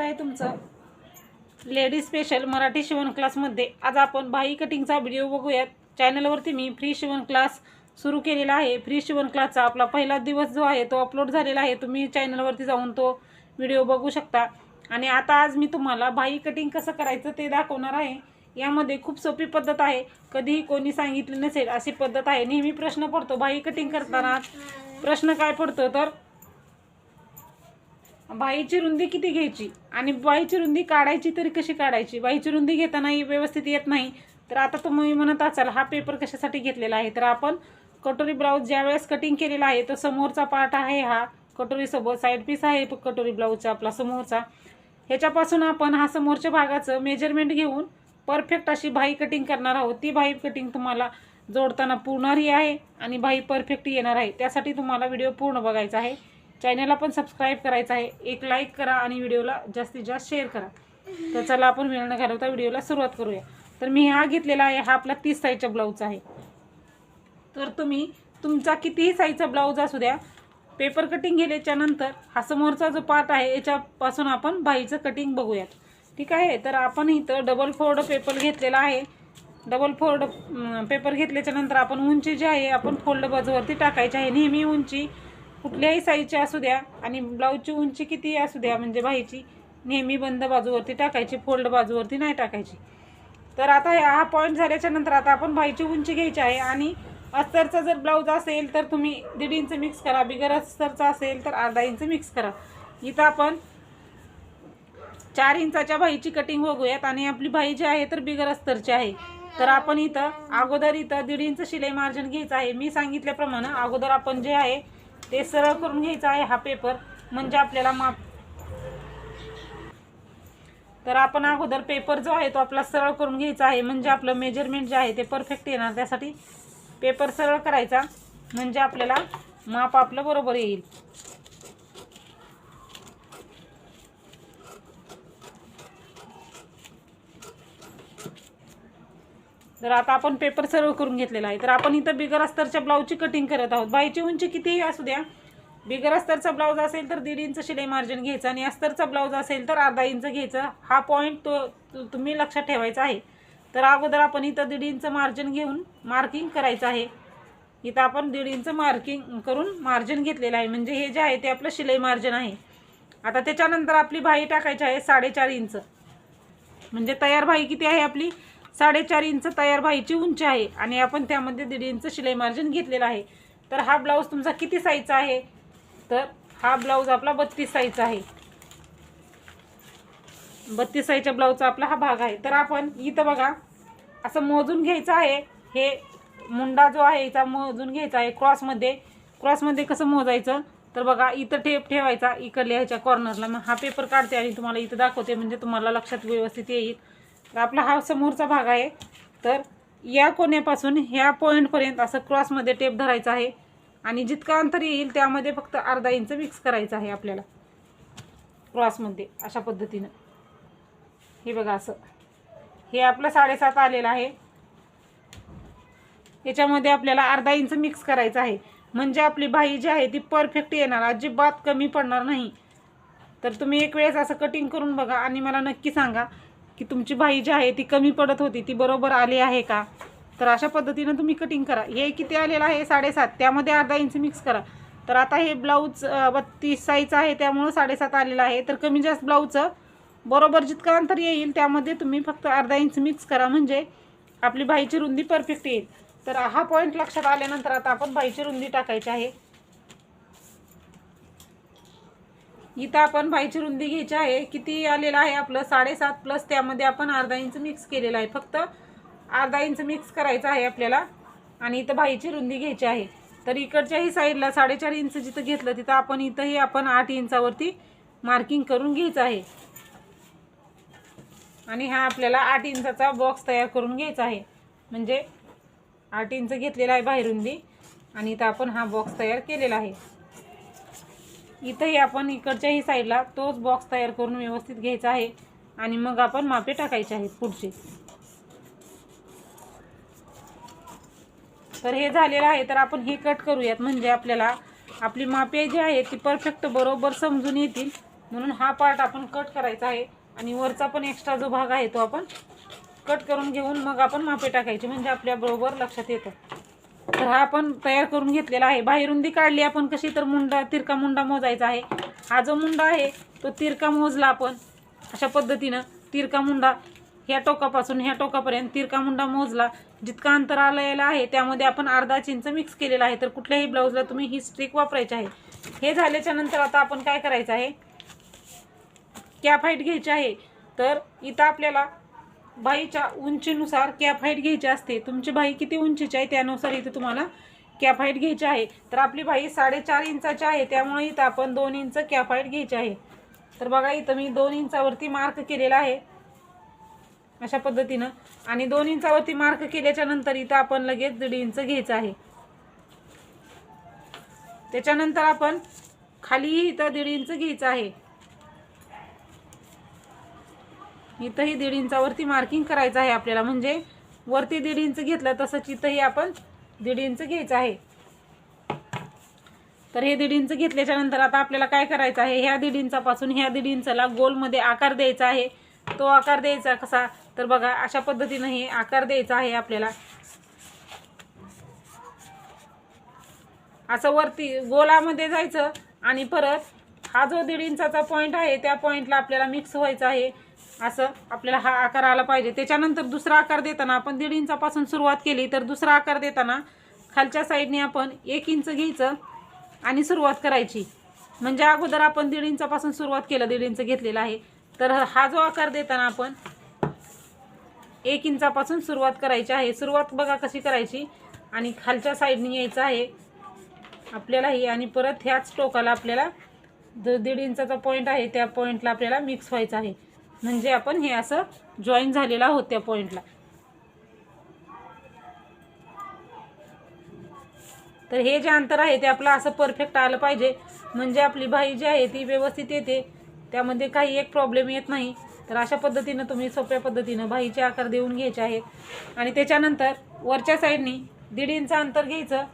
स्वागत आहे तुमचं. लेडीज स्पेशल मराठी शिवण क्लासमध्ये आज आपण बाई कटिंगचा व्हिडिओ बघूयात. चॅनलवरती मी फ्री शिवण क्लास सुरू केलेला आहे. फ्री शिवण क्लासचा आपला पहिला दिवस जो आहे तो अपलोड झालेला आहे. तुम्ही चॅनलवरती जाऊन तो व्हिडिओ बघू शकता. आणि आता आज मी तुम्हाला बाई कटिंग कसं करायचं ते दाखवणार आहे. यामध्ये खूप सोपी पद्धत आहे. कधीही कोणी सांगितली नसेल अशी पद्धत आहे. नेहमी प्रश्न पडतो बाई कटिंग करताना. प्रश्न काय पडतो तर? बाईची रुंदी किती घ्यायची? आणि बाईची रुंदी काढायची तरी कशी काढायची? बाईची रुंदी घेताना व्यवस्थित येत नाही. तर आता तुम्ही म्हणत असाल हा पेपर कशासाठी घेतलेला आहे? तर आपण कटोरी ब्लाऊज ज्यावेळेस कटिंग केलेला आहे तो समोरचा पार्ट आहे हा. कटोरीसोबत साईड पीस आहे कटोरी ब्लाऊजचा आपला समोरचा. ह्याच्यापासून आपण हा समोरच्या भागाचं मेजरमेंट घेऊन परफेक्ट अशी बाई कटिंग करणार आहोत. ती बाई कटिंग तुम्हाला जोडताना पुरणारी आहे आणि बाई परफेक्ट येणार आहे. त्यासाठी तुम्हाला व्हिडिओ पूर्ण बघायचा आहे. चॅनलला पण सबस्क्राईब करायचं आहे. एक लाईक करा आणि व्हिडिओला जास्तीत जास्त शेअर करा. तर चला आपण वेळ न घालवता व्हिडिओला सुरुवात करूया. तर मी हा घेतलेला आहे. हा आपला तीस साईजचा ब्लाऊज आहे. तर तुम्ही तुमचा कितीही साईजचा ब्लाऊज असू द्या पेपर कटिंग गेल्याच्यानंतर हा समोरचा जो पार्ट आहे याच्यापासून आपण बाईचं कटिंग बघूयात. ठीक आहे? तर आपण इथं डबल फोर्ड पेपर घेतलेला आहे. डबल फोल्ड पेपर घेतल्याच्यानंतर आपण उंची जी आहे आपण फोल्ड बाजूवरती टाकायची आहे. नेहमी उंची कुठल्याही साईजची असू द्या आणि ब्लाऊजची उंची कितीही असू द्या म्हणजे बाईची नेहमी बंद बाजूवरती टाकायची फोल्ड बाजूवरती नाही टाकायची. तर आता हा पॉईंट झाल्याच्यानंतर आता आपण बाईची उंची घ्यायची आहे आणि अस्तरचा जर ब्लाऊज असेल तर तुम्ही दीड इंच मिक्स करा बिगर अस्तरचा असेल तर अर्धा इंच मिक्स करा. इथं आपण चार इंचाच्या बाईची कटिंग बघूयात आणि आपली बाई जी आहे तर बिगर अस्तरची आहे. तर आपण इथं अगोदर इथं दीड इंच शिलाई मार्जिन घ्यायचं आहे. मी सांगितल्याप्रमाणे अगोदर आपण जे आहे ते सरळ करून घ्यायचं आहे हा पेपर म्हणजे आपल्याला माप तर आपण अगोदर पेपर जो आहे तो आपला सरळ करून घ्यायचा आहे. म्हणजे आपलं मेजरमेंट जे आहे ते परफेक्ट येणार. त्यासाठी पेपर सरळ करायचा. म्हणजे आपल्याला माप आपलं बरोबर येईल. तर आता आपण पेपर सर्व करून घेतलेला आहे तर आपण इथं बिगर अस्तरच्या ब्लाऊजची कटिंग करत आहोत. बाईची उंची कितीही असू द्या बिगर अस्तरचा ब्लाऊज असेल तर दीड इंच शिलाई मार्जिन घ्यायचं आणि अस्तरचा ब्लाऊज असेल तर अर्धा इंच घ्यायचं. हा पॉईंट तो तुम्ही लक्षात ठेवायचा आहे. तर अगोदर आपण इथं दीड इंच मार्जिन घेऊन मार्किंग करायचं आहे. इथं आपण दीड इंच मार्किंग करून मार्जिन घेतलेलं आहे. म्हणजे हे जे आहे ते आपलं शिलाई मार्जिन आहे. आता त्याच्यानंतर आपली भाई टाकायची आहे साडेचार इंच. म्हणजे तयार भाई किती आहे आपली? साडेचार इंच तयार बाईची उंची आहे आणि आपण त्यामध्ये दीड इंच शिलाई मार्जिन घेतलेलं आहे. तर हा ब्लाऊज तुमचा किती साईजचा आहे? तर हा ब्लाऊज आपला बत्तीस साईजचा आहे. बत्तीस साईजच्या ब्लाऊजचा आपला हा भाग आहे. तर आपण इथं बघा असं मोजून घ्यायचं आहे. हे मुंडा जो आहे याचा मोजून घ्यायचा आहे क्रॉसमध्ये क्रॉसमध्ये कसं मोजायचं? तर बघा इथं टेप ठेवायचा इकडल्या ह्याच्या कॉर्नरला मग हा पेपर काढते आणि तुम्हाला इथं दाखवते म्हणजे तुम्हाला लक्षात व्यवस्थित येईल. आपला हा समोरचा भाग आहे. तर या कोण्यापासून ह्या पॉईंटपर्यंत असं क्रॉसमध्ये टेप धरायचा आहे. आणि जितकं अंतर येईल त्यामध्ये फक्त अर्धा इंच मिक्स करायचं आहे आपल्याला. क्रॉसमध्ये अशा पद्धतीनं. हे बघा असं. हे आपलं साडेसात आलेलं आहे. याच्यामध्ये आपल्याला अर्धा इंच मिक्स करायचं आहे. म्हणजे आपली बाई जी आहे ती परफेक्ट येणार. अजिबात कमी पडणार नाही. तर तुम्ही एक वेळेस असं कटिंग करून बघा आणि मला नक्की सांगा. की तुमची बाई जी आहे ती कमी पडत होती ती बरोबर आली आहे का? तर अशा पद्धतीनं तुम्ही कटिंग करा. हे किती आलेलं आहे? साडेसात. त्यामध्ये अर्धा इंच मिक्स करा. तर आता हे ब्लाऊज बत्तीस साईजचं आहे त्यामुळं साडेसात आलेलं आहे. तर कमी जास्त ब्लाऊजचं बरोबर जितकं अंतर येईल त्यामध्ये तुम्ही फक्त अर्धा इंच मिक्स करा. म्हणजे आपली बाईची रुंदी परफेक्ट येईल. तर हा पॉईंट लक्षात आल्यानंतर आता आपण बाईची रुंदी टाकायची आहे. इथं आपण भाईची रुंदी घ्यायची आहे. किती आलेलं आहे आपलं? साडेसात प्लस त्यामध्ये आपण अर्धा इंच मिक्स केलेलं आहे. फक्त अर्धा इंच मिक्स करायचं आहे आपल्याला. आणि इथं भाईची रुंदी घ्यायची आहे. तर इकडच्याही साईडला साडेचार इंच जिथं घेतलं तिथं आपण इथंही आपण आठ इंचावरती मार्किंग करून घ्यायचं आहे. आणि हा आपल्याला आठ इंचाचा बॉक्स तयार करून घ्यायचा आहे. म्हणजे आठ इंच घेतलेला आहे बाहेरुंदी आणि इथं आपण हा बॉक्स तयार केलेला आहे. इथंही आपण इकडच्याही साईडला तोच बॉक्स तयार करून व्यवस्थित घ्यायचा आहे. आणि मग आपण मापे टाकायचे आहेत पुढचे. तर हे झालेलं आहे. तर आपण हे कट करूयात. म्हणजे आपल्याला आपली मापे जी आहे ती परफेक्ट बरोबर समजून येतील. म्हणून हा पार्ट आपण कट करायचा आहे. आणि वरचा पण एक्स्ट्रा जो भाग आहे तो आपण कट करून घेऊन मग आपण मापे टाकायचे. म्हणजे आपल्या बरोबर लक्षात येतं. तर हा आपण तयार करून घेतलेला आहे. बाहेरुंदी काढली आपण कशी तर मुंडा तिरका मुंडा मोजायचा आहे. हा जो मुंडा आहे तो तिरका मोजला आपण अशा पद्धतीनं. तिरका मुंडा ह्या टोकापासून ह्या टोकापर्यंत तिरका मुंडा मोजला. जितका अंतर आलेला आहे त्यामध्ये आपण अर्धा चिंच मिक्स केलेला आहे. तर कुठल्याही ब्लाऊजला तुम्ही ही स्ट्रिक वापरायची आहे. हे झाल्याच्यानंतर आता आपण काय करायचं आहे? कॅप हाईट घ्यायची आहे. तर इथं आपल्याला बाईच्या उंचीनुसार कॅप हाईट घ्यायची असते. तुमची बाई किती उंचीची आहे त्यानुसार इथं तुम्हाला कॅप हाईट घ्यायची आहे. तर आपली बाई साडेचार इंचाची आहे त्यामुळे इथं आपण दोन इंच कॅप हाईट घ्यायची आहे. तर बघा इथं मी दोन इंचावरती मार्क केलेला आहे. अशा पद्धतीनं. आणि दोन इंचावरती मार्क केल्याच्यानंतर इथं आपण लगेच दीड इंच घ्यायचं आहे. त्याच्यानंतर आपण खालीही इथं दीड इंच घ्यायचं आहे. इथंही दीड इंचावरती मार्किंग करायचं आहे आपल्याला. म्हणजे वरती दीड इंच घेतलं तसंच इथंही आपण दीड इंच घ्यायचं आहे. तर हे दीड इंच घेतल्याच्या नंतर आता आपल्याला काय करायचं आहे? ह्या दीड इंचापासून ह्या दीड इंचाला गोलमध्ये आकार द्यायचा आहे. तो आकार द्यायचा कसा? तर बघा अशा पद्धतीनं हे आकार द्यायचा आहे आपल्याला. असं वरती गोलामध्ये जायचं आणि परत हा जो दीड इंचाचा पॉईंट आहे त्या पॉईंटला आपल्याला मिक्स व्हायचा आहे. असं आपल्याला हा आकार आला पाहिजे. त्याच्यानंतर दुसरा आकार देताना आपण दीड इंचापासून सुरुवात केली तर दुसरा आकार देताना खालच्या साईडने आपण एक इंच घ्यायचं आणि सुरुवात करायची. म्हणजे अगोदर आपण दीड इंचापासून सुरुवात केलं दीड इंच घेतलेला आहे. तर हा जो आकार देताना आपण एक इंचापासून सुरुवात करायची आहे. सुरुवात बघा कशी करायची. आणि खालच्या साईडने यायचं आहे आपल्याला ही आणि परत ह्याच टोकाला आपल्याला जो दीड इंचाचा पॉईंट आहे त्या पॉईंटला आपल्याला मिक्स व्हायचं आहे. म्हणजे आपण हे असं जॉईन झालेलं आहोत त्या पॉईंटला तर हे जे अंतर आहे ते आपलं असं परफेक्ट आलं पाहिजे. म्हणजे आपली बाई जी आहे ती व्यवस्थित येते. त्यामध्ये काही एक प्रॉब्लेम येत नाही. तर अशा पद्धतीनं तुम्ही सोप्या पद्धतीनं भाईचे आकार देऊन घ्यायचे आहेत आणि त्याच्यानंतर वरच्या साईडनी दीड इंच अंतर घ्यायचं.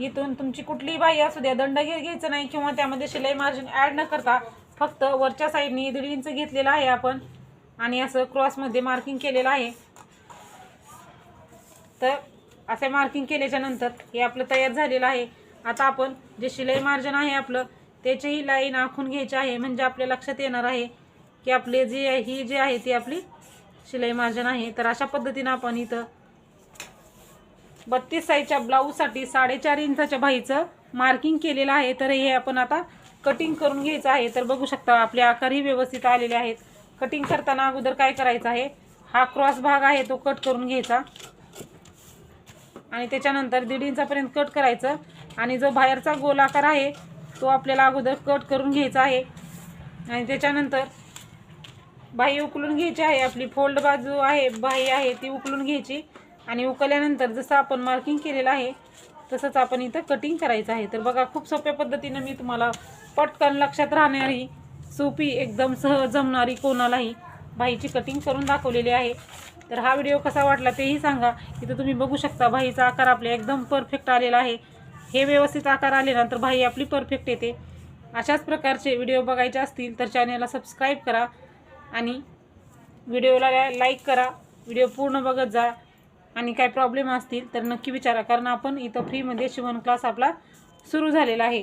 इथून तुमची कुठलीही बाई असू द्या दंड घे घ्यायचं नाही किंवा त्यामध्ये शिलाई मार्जिन ॲड न करता फक्त वरच्या साईडनी दीड इंच घेतलेलं आहे आपण. आणि असं क्रॉसमध्ये मार्किंग केलेलं आहे. तर असे मार्किंग केल्याच्यानंतर हे आपलं तयार झालेलं आहे. आता आपण जे शिलाई मार्जन आहे आपलं त्याचीही लाईन आखून घ्यायची आहे. म्हणजे आपल्या लक्षात येणार आहे की आपले जे आहे ही जी आहे ती आपली शिलाई मार्जन आहे. तर अशा पद्धतीनं आपण इथं बत्तीस साईजच्या ब्लाऊजसाठी साडेचार इंचाच्या बाईचं मार्किंग केलेलं आहे. तर हे आपण आता कटिंग करून घ्यायचं आहे तर बघू शकता आपले आकारही व्यवस्थित आलेले आहेत. कटिंग करताना अगोदर काय करायचं आहे? हा क्रॉस भाग आहे तो कट करून घ्यायचा. आणि त्याच्यानंतर दीड इंचापर्यंत कट करायचं. आणि जो बाहेरचा गोल आकार आहे तो आपल्याला अगोदर कट करून घ्यायचा आहे. आणि त्याच्यानंतर बाही उकलून घ्यायची आहे आपली फोल्ड बाजू आहे बाही आहे ती उकलून घ्यायची. आणि उकल्यानंतर जसं आपण मार्किंग केलेलं आहे तसंच आपण इथं कटिंग करायचं आहे. तर बघा खूप सोप्या पद्धतीनं मी तुम्हाला पटकन लक्षात राहणारी सोपी एकदम सहज जमणारी कोणालाही भाईची कटिंग करून दाखवलेली आहे. तर हा व्हिडिओ कसा वाटला तेही सांगा. इथं तुम्ही बघू शकता भाईचा आकार आपल्या एकदम परफेक्ट आलेला आहे. हे व्यवस्थित आकार आले ना तर भाई आपली परफेक्ट येते. अशाच प्रकारचे व्हिडिओ बघायचे असतील तर चॅनलला सबस्क्राईब करा आणि व्हिडिओला लाईक करा. व्हिडिओ पूर्ण बघत जा. आणि काय प्रॉब्लेम असतील तर नक्की विचारा. कारण आपण इथं फ्रीमध्ये शिवण क्लास आपला सुरू झालेला आहे.